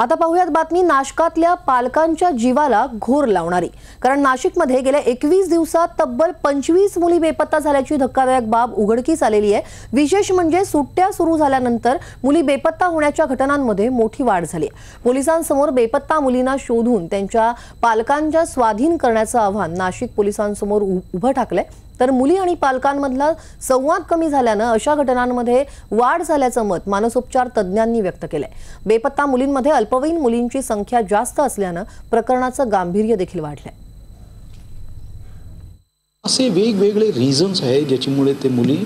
आता पाहूयात बातमी नाशकातल्या पालकांच्या जीवाला घोर लावणारी. कारण नाशिकमध्ये गेल्या एकवीस दिवसात तब्बल पंचवीस मुली बेपत्ता झाल्याची धक्कादायक बाब उघडकीस आलेली आहे. विशेष म्हणजे सुट्ट्या सुरू झाल्यानंतर मुली बेपत्ता होण्याच्या घटनांमध्ये मोठी वाढ झाली आहे. पोलिसांसमोर बेपत्ता मुलींना शोधून त्यांच्या पालकांच्या स्वाधीन करण्याचं आव्हान नाशिक पोलिसांसमोर उभं टाकलंय तर मुली आणि पालकांमधला संवाद कमी झाल्यानं अशा घटनांमध्ये वाढ झाल्याचं मत मानसोपचार तज्ज्ञांनी व्यक्त केलंय. बेपत्ता मुलींमध्ये अल्पवयीन मुलींची संख्या जास्त असल्यानं प्रकरणाचं गांभीर्य देखील वाढलंय. असे वेगवेगळे रिझन्स आहे ज्याच्यामुळे ते मुली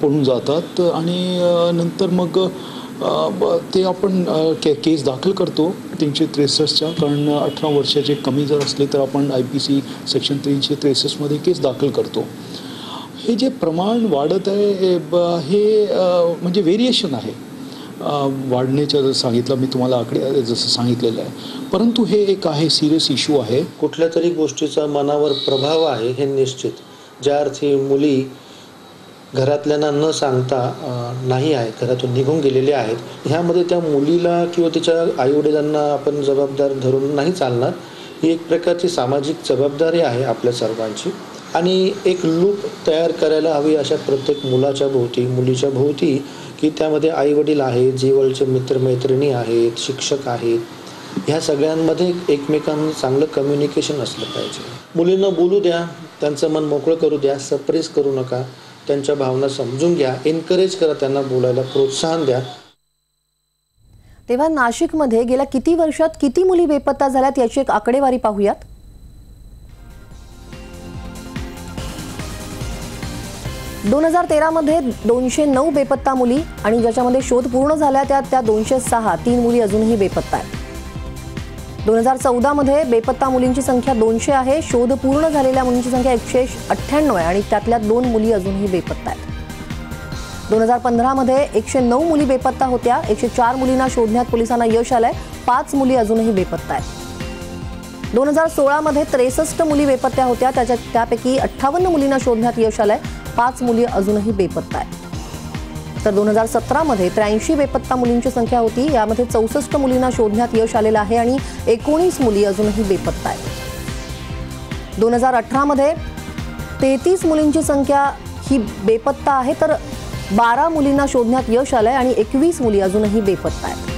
पळून जातात आणि नंतर मग ते आपण के केस दाखल करतो तीनशे त्रेसष्टच्या. कारण अठरा वर्षाचे कमी जर असले तर आपण आय पी सी सेक्शन तीनशे त्रेसष्टमध्ये केस दाखल करतो. हे जे प्रमाण वाढत आहे हे ब- हे म्हणजे व्हेरिएशन आहे. वाढण्याच्या वाढण्याचं जर सांगितलं मी तुम्हाला आकडे जसं सांगितलेलं आहे. परंतु हे एक आहे सिरियस इश्यू आहे. कुठल्या तरी गोष्टीचा मनावर प्रभाव आहे हे निश्चित. ज्या अर्थी मुली घरातल्यांना न सांगता नाही आहेत घरातून निघून गेलेले आहेत. ह्यामध्ये त्या मुलीला किंवा तिच्या आईवडिलांना आपण जबाबदार धरून नाही चालणार. ही एक प्रकारची सामाजिक जबाबदारी आहे आपल्या सर्वांची. आणि एक लूप तयार करायला हवी अशा प्रत्येक मुलाच्या भोवती मुलीच्या भोवती की त्यामध्ये आईवडील आहेत जवळचे मित्रमैत्रिणी आहेत शिक्षक आहेत ह्या सगळ्यांमध्ये एकमेकांना चांगलं कम्युनिकेशन असलं पाहिजे. मुलींना बोलू द्या त्यांचं मन मोकळं करू द्या सप्रेस करू नका. त्यांच्या भावना समजून घ्या एनकरेज करा त्यांना बोलायला प्रोत्साहन द्या. तेव्हा नाशिकमध्ये गेल्या किती वर्षात किती मुली बेपत्ता झाल्यात याची एक आकडेवारी पाहूयात? दोन हजार तेरामध्ये दोनशे नऊ बेपत्ता मुली आणि ज्याच्यामध्ये शोध पूर्ण झाल्या त्या त्या दोनशे सहा तीन मुली अजूनही बेपत्ता आहेत. दोन हजार चौदामध्ये बेपत्ता मुलींची संख्या दोनशे आहे शोध पूर्ण झालेल्या मुलींची संख्या एकशे अठ्ठ्याण्णव आहे आणि त्यातल्या दोन मुली अजूनही बेपत्ता आहेत. दोन हजार पंधरामध्ये एकशे नऊ मुली बेपत्ता होत्या एकशे चार मुलींना शोधण्यात पोलिसांना यश आलंय पाच मुली अजूनही बेपत्ता आहेत. दोन हजार सोळामध्ये त्रेसष्ट मुली बेपत्त्या होत्या त्याच्या त्यापैकी अठ्ठावन्न मुलींना शोधण्यात यश आलंय पाच मुली अजूनही बेपत्ता आहेत. तर दोन हजार सतरामध्ये त्र्याऐंशी बेपत्ता मुलींची संख्या होती. यामध्ये चौसष्ट मुलींना शोधण्यात यश आलेलं आहे आणि एकोणीस मुली अजूनही बेपत्ता आहेत. दोन हजार अठरामध्ये तेहतीस मुलींची संख्या ही बेपत्ता आहे तर बारा मुलींना शोधण्यात यश आलं आहे आणि एकवीस मुली अजूनही बेपत्ता आहेत.